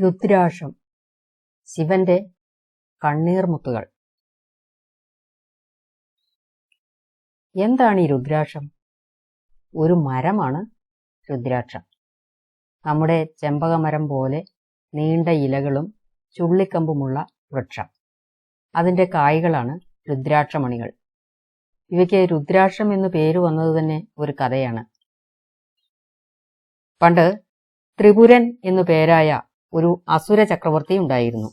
രുദ്രാക്ഷം. ശിവന്റെ കണ്ണീർമുത്തുകൾ. എന്താണ് ഈ രുദ്രാക്ഷം? ഒരു മരമാണ് രുദ്രാക്ഷം. നമ്മുടെ ചെമ്പകമരം പോലെ നീണ്ട ഇലകളും ചുള്ളിക്കമ്പുമുള്ള വൃക്ഷം. അതിന്റെ കായ്കളാണ് രുദ്രാക്ഷമണികൾ. ഇവയ്ക്ക് രുദ്രാക്ഷം എന്ന് പേര് വന്നത് തന്നെ ഒരു കഥയാണ്. പണ്ട് ത്രിപുരൻ എന്നു പേരായ ഒരു അസുര ചക്രവർത്തി ഉണ്ടായിരുന്നു.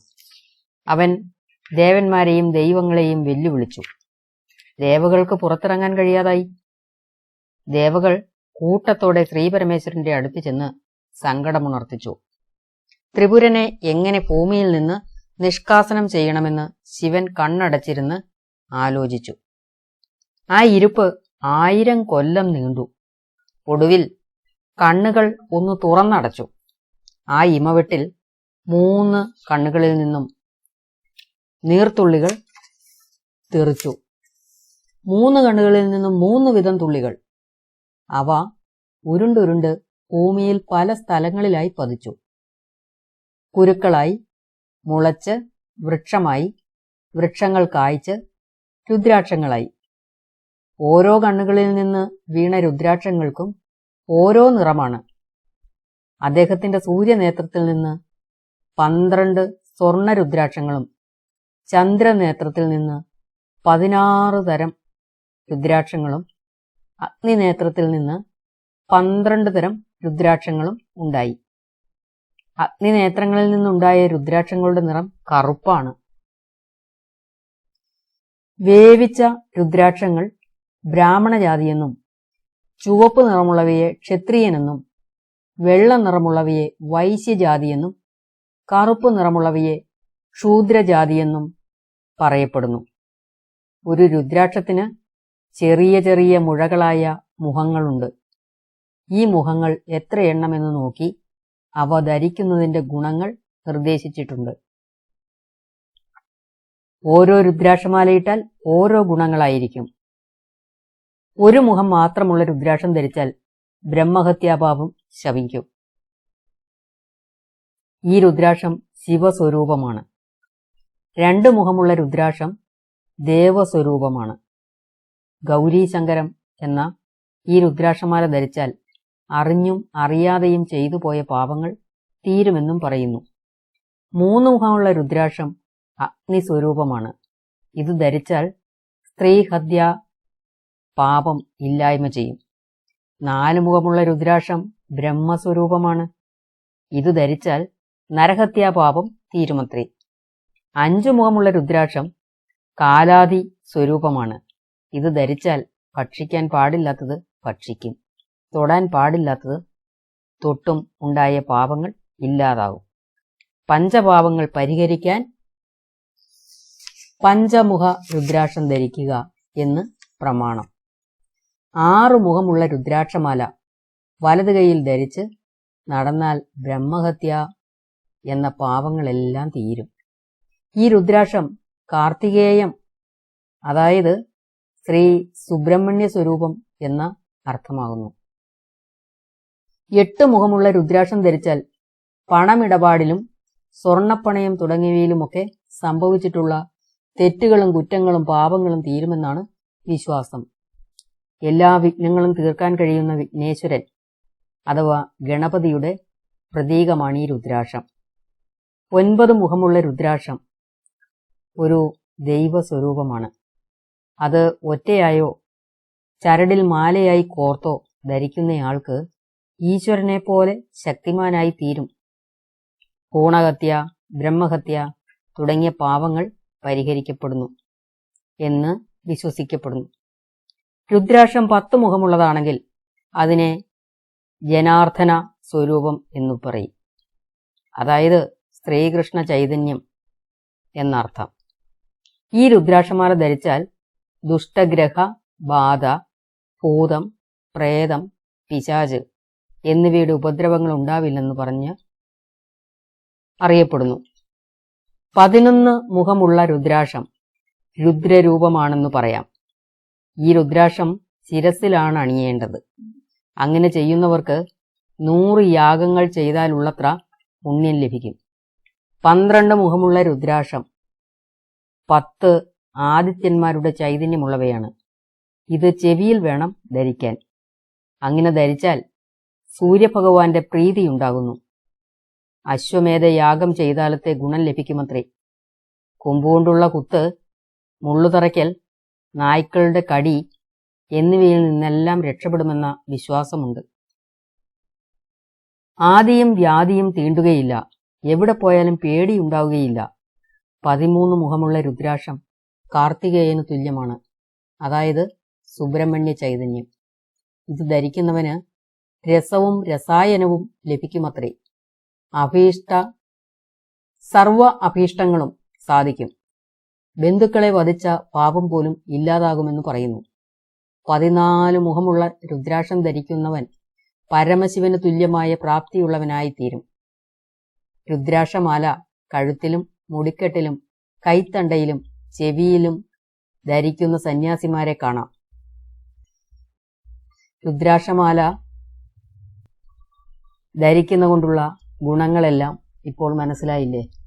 അവൻ ദേവന്മാരെയും ദൈവങ്ങളെയും വെല്ലുവിളിച്ചു. ദേവകൾക്ക് പുറത്തിറങ്ങാൻ കഴിയാതായി. ദേവകൾ കൂട്ടത്തോടെ ശ്രീപരമേശ്വരന്റെ അടുത്ത് ചെന്ന് സങ്കടമുണർത്തിച്ചു. ത്രിപുരനെ എങ്ങനെ ഭൂമിയിൽ നിന്ന് നിഷ്കാസനം ചെയ്യണമെന്ന് ശിവൻ കണ്ണടച്ചിരുന്ന് ആലോചിച്ചു. ആ ഇരുപ്പ് ആയിരം കൊല്ലം നീണ്ടു. ഒടുവിൽ കണ്ണുകൾ ഒന്ന് തുറന്നടച്ചു. ആ ഇമവെട്ടിൽ മൂന്ന് കണ്ണുകളിൽ നിന്നും നീർത്തുള്ളികൾ തെറിച്ചു. മൂന്ന് കണ്ണുകളിൽ നിന്നും മൂന്ന് വിധം തുള്ളികൾ. അവ ഉരുണ്ടുരുണ്ട് ഭൂമിയിൽ പല സ്ഥലങ്ങളിലായി പതിച്ചു. കുരുക്കളായി മുളച്ച് വൃക്ഷമായി വൃക്ഷങ്ങൾ കായ്ച്ച് രുദ്രാക്ഷങ്ങളായി. ഓരോ കണ്ണുകളിൽ നിന്ന് വീണ രുദ്രാക്ഷങ്ങൾക്കും ഓരോ നിറമാണ്. അദ്ദേഹത്തിന്റെ സൂര്യനേത്രത്തിൽ നിന്ന് പന്ത്രണ്ട് സ്വർണ രുദ്രാക്ഷങ്ങളും ചന്ദ്രനേത്രത്തിൽ നിന്ന് പതിനാറ് തരം രുദ്രാക്ഷങ്ങളും അഗ്നിനേത്രത്തിൽ നിന്ന് പന്ത്രണ്ട് തരം രുദ്രാക്ഷങ്ങളും ഉണ്ടായി. അഗ്നിനേത്രങ്ങളിൽ നിന്നുണ്ടായ രുദ്രാക്ഷങ്ങളുടെ നിറം കറുപ്പാണ്. വേവിച്ച രുദ്രാക്ഷങ്ങൾ ബ്രാഹ്മണജാതിയെന്നും ചുവപ്പ് നിറമുള്ളവയെ ക്ഷത്രിയനെന്നും വെള്ള നിറമുള്ളവയെ വൈശ്യജാതിയെന്നും കറുപ്പ് നിറമുള്ളവയെ ക്ഷൂദ്രജാതിയെന്നും പറയപ്പെടുന്നു. ഒരു രുദ്രാക്ഷത്തിന് ചെറിയ ചെറിയ മുഴകളായ മുഖങ്ങളുണ്ട്. ഈ മുഖങ്ങൾ എത്ര എണ്ണമെന്ന് നോക്കി അവ ധരിക്കുന്നതിന്റെ ഗുണങ്ങൾ നിർദ്ദേശിച്ചിട്ടുണ്ട്. ഓരോ രുദ്രാക്ഷമാലയിട്ടാൽ ഓരോ ഗുണങ്ങളായിരിക്കും. ഒരു മുഖം മാത്രമുള്ള രുദ്രാക്ഷം ധരിച്ചാൽ ബ്രഹ്മഹത്യാപാപം ശവിക്കും. ഈ രുദ്രാക്ഷം ശിവസ്വരൂപമാണ്. രണ്ട് മുഖമുള്ള രുദ്രാക്ഷം ദേവസ്വരൂപമാണ്. ഗൗരീശങ്കരം എന്ന ഈ രുദ്രാക്ഷമാല ധരിച്ചാൽ അറിഞ്ഞും അറിയാതെയും ചെയ്തു പോയ പാപങ്ങൾ തീരുമെന്നും പറയുന്നു. മൂന്ന് മുഖമുള്ള രുദ്രാക്ഷം അഗ്നിസ്വരൂപമാണ്. ഇത് ധരിച്ചാൽ സ്ത്രീഹത്യ പാപം ഇല്ലായ്മ ചെയ്യും. നാല് മുഖമുള്ള രുദ്രാക്ഷം ബ്രഹ്മസ്വരൂപമാണ്. ഇത് ധരിച്ചാൽ നരഹത്യാപാപം തീരുമത്രേ. അഞ്ചു മുഖമുള്ള രുദ്രാക്ഷം കാലാതി സ്വരൂപമാണ്. ഇത് ധരിച്ചാൽ ഭക്ഷിക്കാൻ പാടില്ലാത്തത് ഭക്ഷിക്കും. തൊടാൻ പാടില്ലാത്തത് തൊട്ടും ഉണ്ടായ പാപങ്ങൾ ഇല്ലാതാവും. പഞ്ചപാപങ്ങൾ പരിഹരിക്കാൻ പഞ്ചമുഖ രുദ്രാക്ഷം ധരിക്കുക എന്ന് പ്രമാണം. ആറു മുഖമുള്ള രുദ്രാക്ഷമാല വലത് കൈയിൽ ധരിച്ച് നടന്നാൽ ബ്രഹ്മഹത്യ എന്ന പാപങ്ങളെല്ലാം തീരും. ഈ രുദ്രാക്ഷം കാർത്തികേയം അതായത് ശ്രീ സുബ്രഹ്മണ്യ സ്വരൂപം എന്ന അർത്ഥമാകുന്നു. എട്ട് മുഖമുള്ള രുദ്രാക്ഷം ധരിച്ചാൽ പണമിടപാടിലും സ്വർണപ്പണയം തുടങ്ങിയവയിലുമൊക്കെ സംഭവിച്ചിട്ടുള്ള തെറ്റുകളും കുറ്റങ്ങളും പാപങ്ങളും തീരുമെന്നാണ് വിശ്വാസം. എല്ലാ വിഘ്നങ്ങളും തീർക്കാൻ കഴിയുന്ന വിഘ്നേശ്വരൻ അഥവാ ഗണപതിയുടെ പ്രതീകമാണ് ഈ രുദ്രാക്ഷം. ഒൻപത് മുഖമുള്ള രുദ്രാക്ഷം ഒരു ദൈവസ്വരൂപമാണ്. അത് ഒറ്റയായോ ചരടിൽ മാലയായി കോർത്തോ ധരിക്കുന്നയാൾക്ക് ഈശ്വരനെ പോലെ ശക്തിമാനായി തീരും. പൂണഹത്യ ബ്രഹ്മഹത്യ തുടങ്ങിയ പാവങ്ങൾ പരിഹരിക്കപ്പെടുന്നു എന്ന് വിശ്വസിക്കപ്പെടുന്നു. രുദ്രാക്ഷം പത്ത് മുഖമുള്ളതാണെങ്കിൽ അതിനെ ജനാർദ്ദന സ്വരൂപം എന്നു പറയും. അതായത് ശ്രീകൃഷ്ണ ചൈതന്യം എന്നർത്ഥം. ഈ രുദ്രാക്ഷമാല ധരിച്ചാൽ ദുഷ്ടഗ്രഹ ബാധ ഭൂതം പ്രേതം പിശാജ് എന്നിവയുടെ ഉപദ്രവങ്ങൾ ഉണ്ടാവില്ലെന്ന് പറഞ്ഞ് അറിയപ്പെടുന്നു. പതിനൊന്ന് മുഖമുള്ള രുദ്രാക്ഷം രുദ്രരൂപമാണെന്ന് പറയാം. ഈ രുദ്രാക്ഷം ശിരസിലാണ് അണിയേണ്ടത്. അങ്ങനെ ചെയ്യുന്നവർക്ക് നൂറ് യാഗങ്ങൾ ചെയ്താലുള്ളത്ര പുണ്യം ലഭിക്കും. പന്ത്രണ്ട് മുഖമുള്ള രുദ്രാക്ഷം പത്ത് ആദിത്യന്മാരുടെ ചൈതന്യമുള്ളവയാണ്. ഇത് ചെവിയിൽ വേണം ധരിക്കാൻ. അങ്ങനെ ധരിച്ചാൽ സൂര്യഭഗവാന്റെ പ്രീതിയുണ്ടാകുന്നു അശ്വമേധ യാഗം ചെയ്താലത്തെ ഗുണം ലഭിക്കുമത്രേ. കൊമ്പുകൊണ്ടുള്ള കുത്ത് മുള്ളുതറയ്ക്കൽ നായ്ക്കളുടെ കടി എന്നിവയിൽ നിന്നെല്ലാം രക്ഷപ്പെടുമെന്ന വിശ്വാസമുണ്ട്. ആദിയും വ്യാധിയും തീണ്ടുകയില്ല. എവിടെ പോയാലും പേടിയുണ്ടാവുകയില്ല. പതിമൂന്ന് മുഖമുള്ള രുദ്രാക്ഷം കാർത്തികേയന് തുല്യമാണ്. അതായത് സുബ്രഹ്മണ്യ ചൈതന്യം. ഇത് ധരിക്കുന്നവന് രസവും രസായനവും ലഭിക്കുമത്രേ. അഭീഷ്ട സർവ അഭീഷ്ടങ്ങളും സാധിക്കും. ബന്ധുക്കളെ വധിച്ച പാപം പോലും ഇല്ലാതാകുമെന്ന് പറയുന്നു. പതിനാല് മുഖമുള്ള രുദ്രാക്ഷം ധരിക്കുന്നവൻ പരമശിവന് തുല്യമായ പ്രാപ്തിയുള്ളവനായിത്തീരും. രുദ്രാക്ഷമാല കഴുത്തിലും മുടിക്കെട്ടിലും കൈത്തണ്ടയിലും ചെവിയിലും ധരിക്കുന്ന സന്യാസിമാരെ കാണാം. രുദ്രാക്ഷമാല ധരിക്കുന്ന കൊണ്ടുള്ള ഗുണങ്ങളെല്ലാം ഇപ്പോൾ മനസ്സിലായില്ലേ?